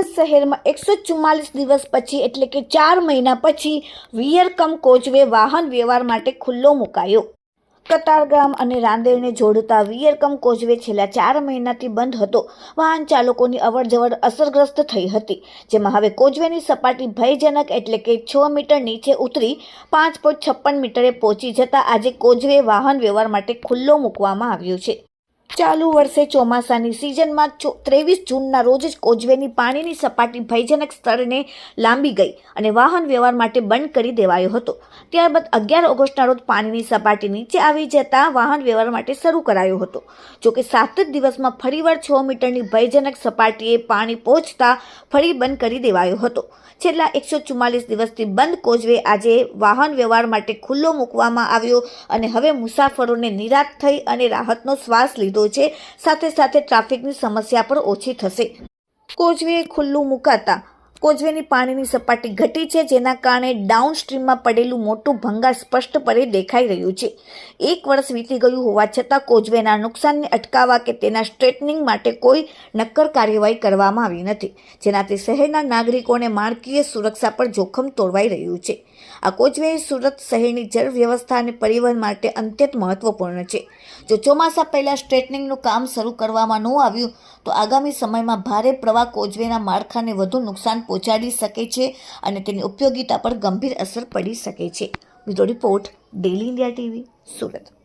સુરત શહેરમાં એકસો ચુમ્માલીસ દિવસ પછી એટલે કે ચાર મહિના પછી વિયરકમ કોચવે વાહન વ્યવહાર માટે ખુલ્લો મુકાયો. કતારગામ અને રાંદેરને જોડતા વિયરકમ કોચવે છેલ્લા ચાર મહિનાથી બંધ હતો. વાહન ચાલકોની અવરજવર અસરગ્રસ્ત થઈ હતી, જેમાં હવે કોચવેની સપાટી ભયજનક એટલે કે છ મીટર નીચે ઉતરી પાંચ પોઈન્ટ છપ્પન મીટરે પહોંચી જતા આજે કોચવે વાહન વ્યવહાર માટે ખુલ્લો મૂકવામાં આવ્યો છે. ચાલુ વર્ષે ચોમાસાની સિઝનમાં ત્રેવીસ જૂનના રોજ જ કોજવેની પાણીની સપાટી ભયજનક સ્તરને લાંબી ગઈ અને વાહન વ્યવહાર માટે બંધ કરી દેવાયો હતો. ત્યારબાદ અગિયાર ઓગસ્ટના રોજ પાણીની સપાટી નીચે આવી જતા વાહન વ્યવહાર માટે શરૂ કરાયો હતો. જોકે સાત જ દિવસમાં ફરીવાર છ મીટરની ભયજનક સપાટીએ પાણી પહોંચતા ફરી બંધ કરી દેવાયો હતો. છેલ્લા એકસો ચુમ્માલીસ દિવસથી બંધ કોજવે આજે વાહન વ્યવહાર માટે ખુલ્લો મૂકવામાં આવ્યો અને હવે મુસાફરોને નિરાશ થઈ અને રાહતનો શ્વાસ લીધો છે. સાથે સાથે ટ્રાફિકની સમસ્યા પણ ઓછી થશે. કોચવે ખુલ્લું મુકાતા કોચવેની પાણીની સપાટી ઘટી છે, જેના કારણે ડાઉન સ્ટ્રીમમાં પડેલું મોટું ભંગાર સ્પષ્ટપણે દેખાઈ રહ્યું છે. એક વર્ષ વીતી ગયું હોવા છતાં કોચવેના નુકસાનને અટકાવવા કે તેના સ્ટ્રેટનિંગ માટે કોઈ નક્કર કાર્યવાહી કરવામાં આવી નથી, જેનાથી શહેરના નાગરિકોને માળખીય સુરક્ષા પર જોખમ તોડવાઈ રહ્યું છે. આ કોચવે સુરત શહેરની જળ વ્યવસ્થા અને પરિવહન માટે અત્યંત મહત્વપૂર્ણ છે. જો ચોમાસા પહેલાં સ્ટ્રેટનિંગનું કામ શરૂ કરવામાં ન આવ્યું તો આગામી સમયમાં ભારે પ્રવાહ કોજવેના માળખાને વધુ નુકસાન પહોંચાડી શકે છે અને તેની ઉપયોગિતા પર ગંભીર અસર પડી શકે છે. બીજો report daily India TV, Surat.